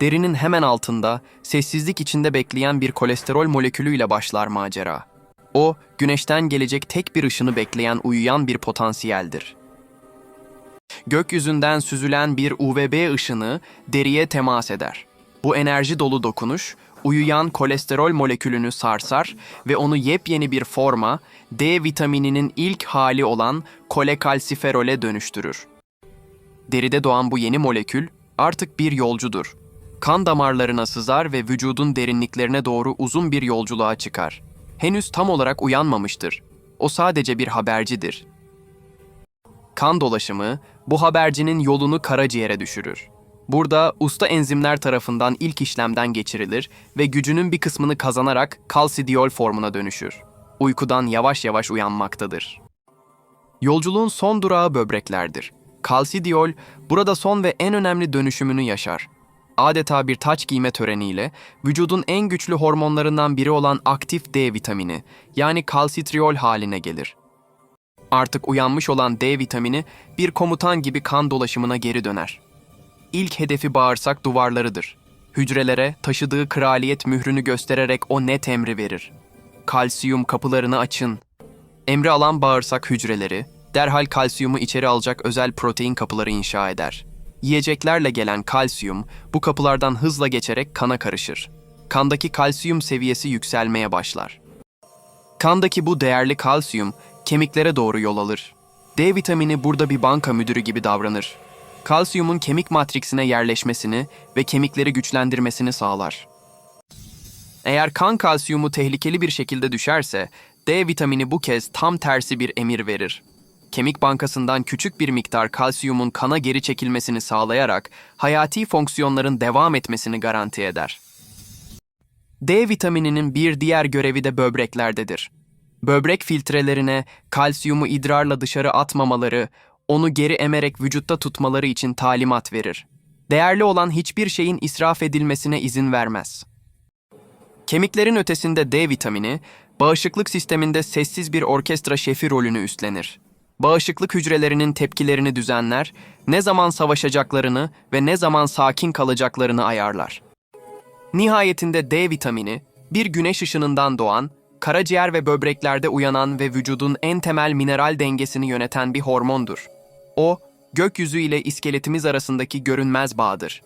derinin hemen altında, sessizlik içinde bekleyen bir kolesterol molekülüyle başlar macera. O, güneşten gelecek tek bir ışını bekleyen uyuyan bir potansiyeldir. Gökyüzünden süzülen bir UVB ışını deriye temas eder. Bu enerji dolu dokunuş, uyuyan kolesterol molekülünü sarsar ve onu yepyeni bir forma, D vitamininin ilk hali olan kolekalsiferole dönüştürür. Deride doğan bu yeni molekül artık bir yolcudur. Kan damarlarına sızar ve vücudun derinliklerine doğru uzun bir yolculuğa çıkar. Henüz tam olarak uyanmamıştır. O sadece bir habercidir. Kan dolaşımı bu habercinin yolunu karaciğere düşürür. Burada usta enzimler tarafından ilk işlemden geçirilir ve gücünün bir kısmını kazanarak kalsidiyol formuna dönüşür. Uykudan yavaş yavaş uyanmaktadır. Yolculuğun son durağı böbreklerdir. Kalsidiyol burada son ve en önemli dönüşümünü yaşar. Adeta bir taç giyme töreniyle vücudun en güçlü hormonlarından biri olan aktif D vitamini yani kalsitriol haline gelir. Artık uyanmış olan D vitamini bir komutan gibi kan dolaşımına geri döner. İlk hedefi bağırsak duvarlarıdır. Hücrelere taşıdığı kraliyet mührünü göstererek o net emri verir. Kalsiyum kapılarını açın. Emri alan bağırsak hücreleri, derhal kalsiyumu içeri alacak özel protein kapıları inşa eder. Yiyeceklerle gelen kalsiyum bu kapılardan hızla geçerek kana karışır. Kandaki kalsiyum seviyesi yükselmeye başlar. Kandaki bu değerli kalsiyum kemiklere doğru yol alır. D vitamini burada bir banka müdürü gibi davranır. Kalsiyumun kemik matriksine yerleşmesini ve kemikleri güçlendirmesini sağlar. Eğer kan kalsiyumu tehlikeli bir şekilde düşerse, D vitamini bu kez tam tersi bir emir verir. Kemik bankasından küçük bir miktar kalsiyumun kana geri çekilmesini sağlayarak hayati fonksiyonların devam etmesini garanti eder. D vitamininin bir diğer görevi de böbreklerdedir. Böbrek filtrelerine kalsiyumu idrarla dışarı atmamaları, onu geri emerek vücutta tutmaları için talimat verir. Değerli olan hiçbir şeyin israf edilmesine izin vermez. Kemiklerin ötesinde D vitamini, bağışıklık sisteminde sessiz bir orkestra şefi rolünü üstlenir. Bağışıklık hücrelerinin tepkilerini düzenler, ne zaman savaşacaklarını ve ne zaman sakin kalacaklarını ayarlar. Nihayetinde D vitamini, bir güneş ışınından doğan, karaciğer ve böbreklerde uyanan ve vücudun en temel mineral dengesini yöneten bir hormondur. O, gökyüzü ile iskeletimiz arasındaki görünmez bağdır.